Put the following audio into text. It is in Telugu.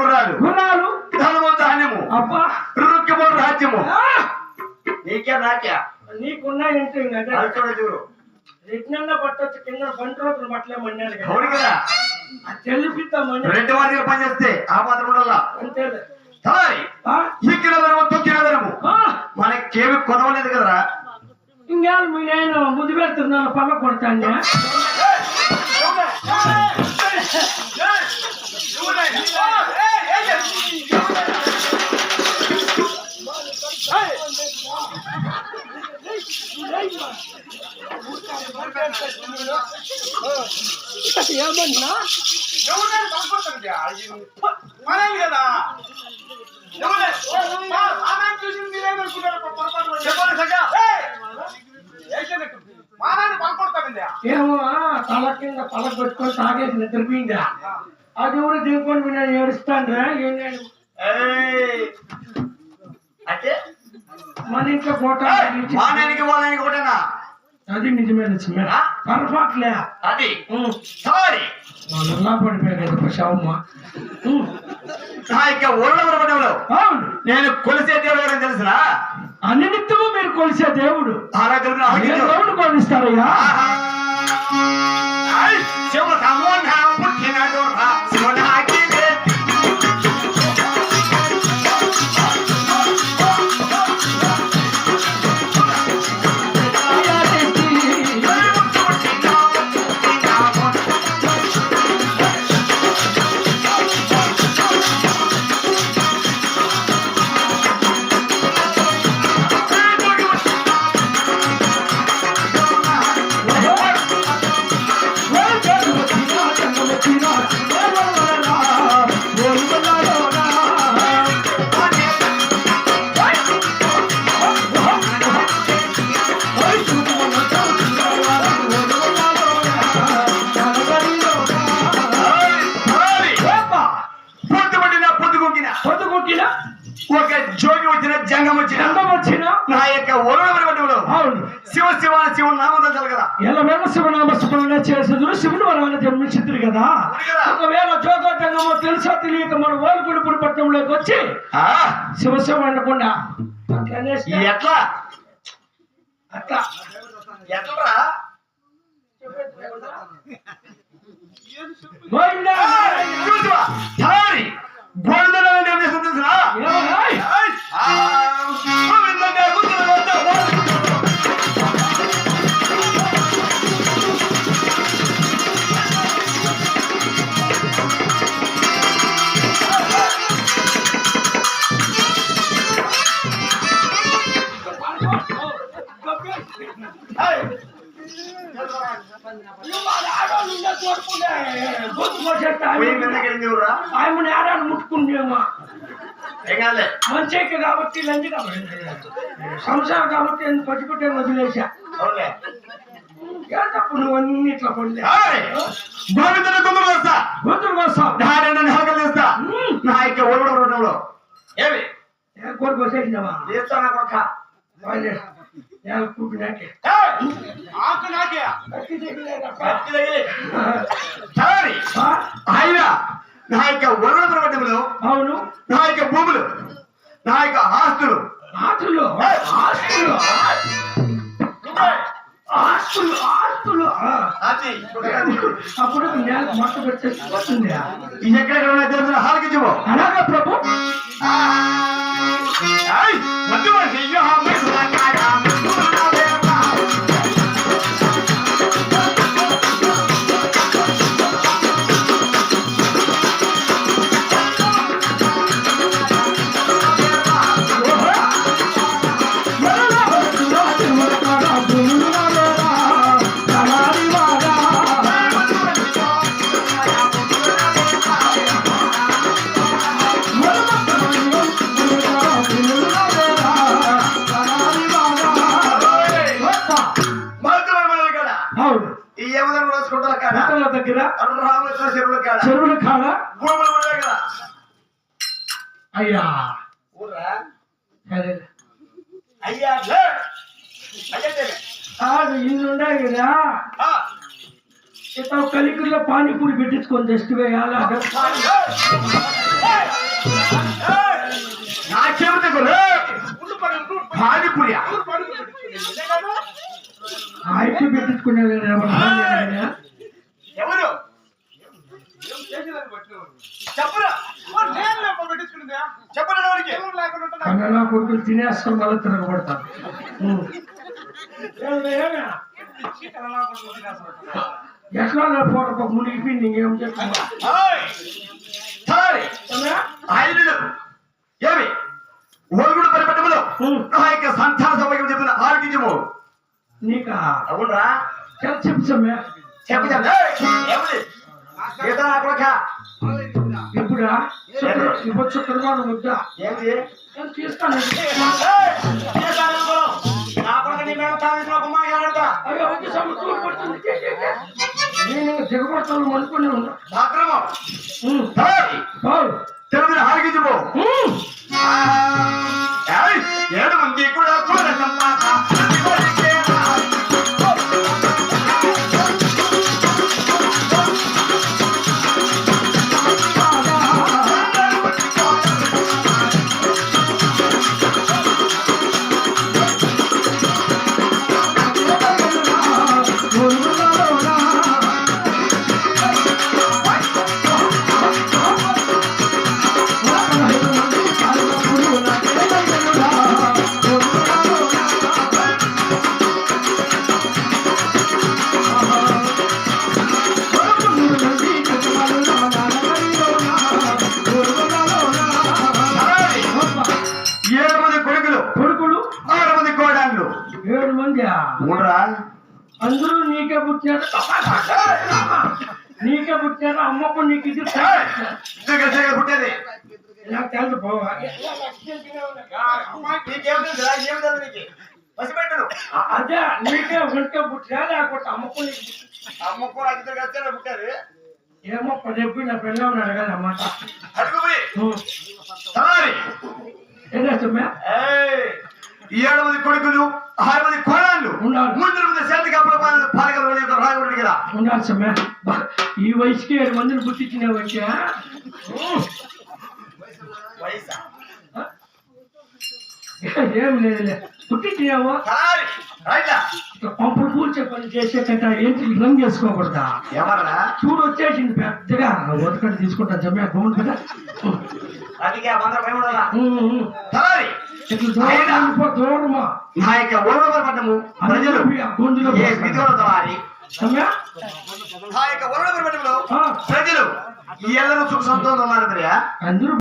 గుర్రాలు. గుర్రాలు? ధనము ధాన్యము. అబ్బా. రుక్కిపోయిన రాజ్యము. నీకే నాకే నీకున్నా ఏంటి చూడ చూడు. రెట్నన్న పట్టొచ్చు కింద పంటలు పట్టలేమన్నాడు అవును కదా. తెలిపిద్దామని రెండు వారి పనిచేస్తే ఆ మాత్రం ఉండాలా అంతేలే తలారి ఈ కిలోధరము తొక్కిలోధరము మనకేమి కొదవలేదు కదరా? ఇంకా మీ నేను ముందు పెడుతున్నాను పళ్ళ కొడతాను. ఏమన్నా ఏమో తల కింద తల పెట్టుకొని తాగేసి నిద్రపోయిందా అది కూడా దిగుకొని మీ నేను ఏడుస్తాను అంటే? మన ఇంట్లో ఫోటో మానానికి వాళ్ళనికి ఒకటేనా? అది నిజమే నిజమే. పొరపాట్లే అది. సారీ! నల్లా పడిపోయాడు శవమ్మ ఉం. నా యొక్క ఊళ్ళో అవును. నేను కొలిసే దేవుడు ఎవరని తెలుసునా అన్ని నిత్యము మీరు కొలిసే దేవుడు. ఏ దేవుడు కొలిస్తారయ్యా? తెలుసు కదా ఎలా వేళ శివనామ స్మరణ చేసేందుకు శివుని వరాన్ని జన్మించింది కదా. ఒకవేళ జోగోటంగమో తెలుసో తెలియక మన ఓలుగుడి పట్టణంలోకి వచ్చి ఆ, శివ శివ అనకుండా ఎట్లా? అట్లా. ఎట్లా గోవిందా! కోసేస్తా. పోయి మీదకి వెళ్ళింది ఎవరురా? ఆయమ్మని ఆడాన్ని ముట్టుకుంటేమో ఏం కాదులే. మంచికి కాబట్టి లంచి సంసారం కాబట్టి ఎందుకు పట్టుకుంటే వదిలేసా. ఏంటప్పుడు నువ్వు అన్ని ఇట్లా పడలే? తొందర వస్తా గొంతులు కోసం నారాయణ హోకలు చేస్తా నా యొక్క ఒడవడ రోడ్డంలో. ఏమి కోరి కోసేసినావా చేస్తా నా పక్క వాళ్ళే నేను కూపినాకే ఏయ్, ఆకు నాకే. ఆయన నా యొక్క ఒడవడ పర్వతంలో అవును. నా యొక్క భూములు నా యొక్క ఆస్తులు. ఆస్తులు ఆస్తులు ఆస్తులు ఆస్తులు. అది అప్పుడు మొట్ట ఎక్కడ తెలుసు అలాగా ప్రభు. మధ్య మనిషి దగ్గర చెరువుల కాడ. చెరువుల కాడ? భూములు ఉన్నాయి కదా అయ్యా. ఊర్రా? సరే. అయ్యా. కాదు ఇల్లు కదా. ఇట్లా కలికిలో పానీపూరి పెట్టించుకొని తెచ్చి వేయాలి. నా చెబుతకు రే. ఉండు పానీపూరి ఆయనకి పెట్టించుకునే ఎవరు కన్నడ కొడుకులు తినేస్తాం మళ్ళీ తిరగబడతాం. ఎట్లా నా ఫోటో మునిగిపోయింది ఇంకేం చెప్తున్నా ఏమి? ఓరుగుడు పరిపటములో నా యొక్క సంతాన సభకి చెప్పిన ఆరోగ్యము నీకా? అవునరా? చెప్పు సమ్మె ఇప్పుడా ఇప్పుడు శుక్రవారం వద్దా? ఏంటి? నేను తీస్తాను? ఏయ్! ఈత నా కొడక. నా కొడక మూడరా అందరూ నీకే పుట్టారు నీకే పుట్టారు అమ్మకు నీకు ఇది పుట్టేది. నాకు తెలుసు నీకేం ఏం నీకు పసిపెట్టను అదే నీకే ఒంటే పుట్టినా లేకపోతే అమ్మకు నీకు పుట్టినా? అమ్మ కూడా ఇద్దరు కలిసి పుట్టారు. ఏమో పదేపు నా పిల్లలు అడగాలి అన్నమాట సమ్మె ఏయ్! ఏడు మంది కొడుకులు ఆరు మంది కోడాళ్ళు. ముందు మంది అప్పుడు పాలక రాయకూడదు కదా ఉండాలి సమ్మె. ఈ వయసుకి ఏడు మందిని పుట్టించిన వచ్చా ఏం లేదులే. పుట్టించినావు? పంపులు కూల్చే పని చేసేటట్ట ఏంటి? రంగు చేసుకోకూడదా ఎవర్రా చూడు వచ్చేసింది పెద్దగా. ఒతకటి తీసుకుంటాను సమ్మె గుమ్మడి కదా అందుకే నా యొక్క ఓడవల పట్టము ప్రజలు ఏ విధుల తలారి ఆ యొక్క ఓడవల పట్టములో ఆ, ప్రజలు ఎల్లరూ సుఖ సంతోషంగా ఉన్నారు అందరూ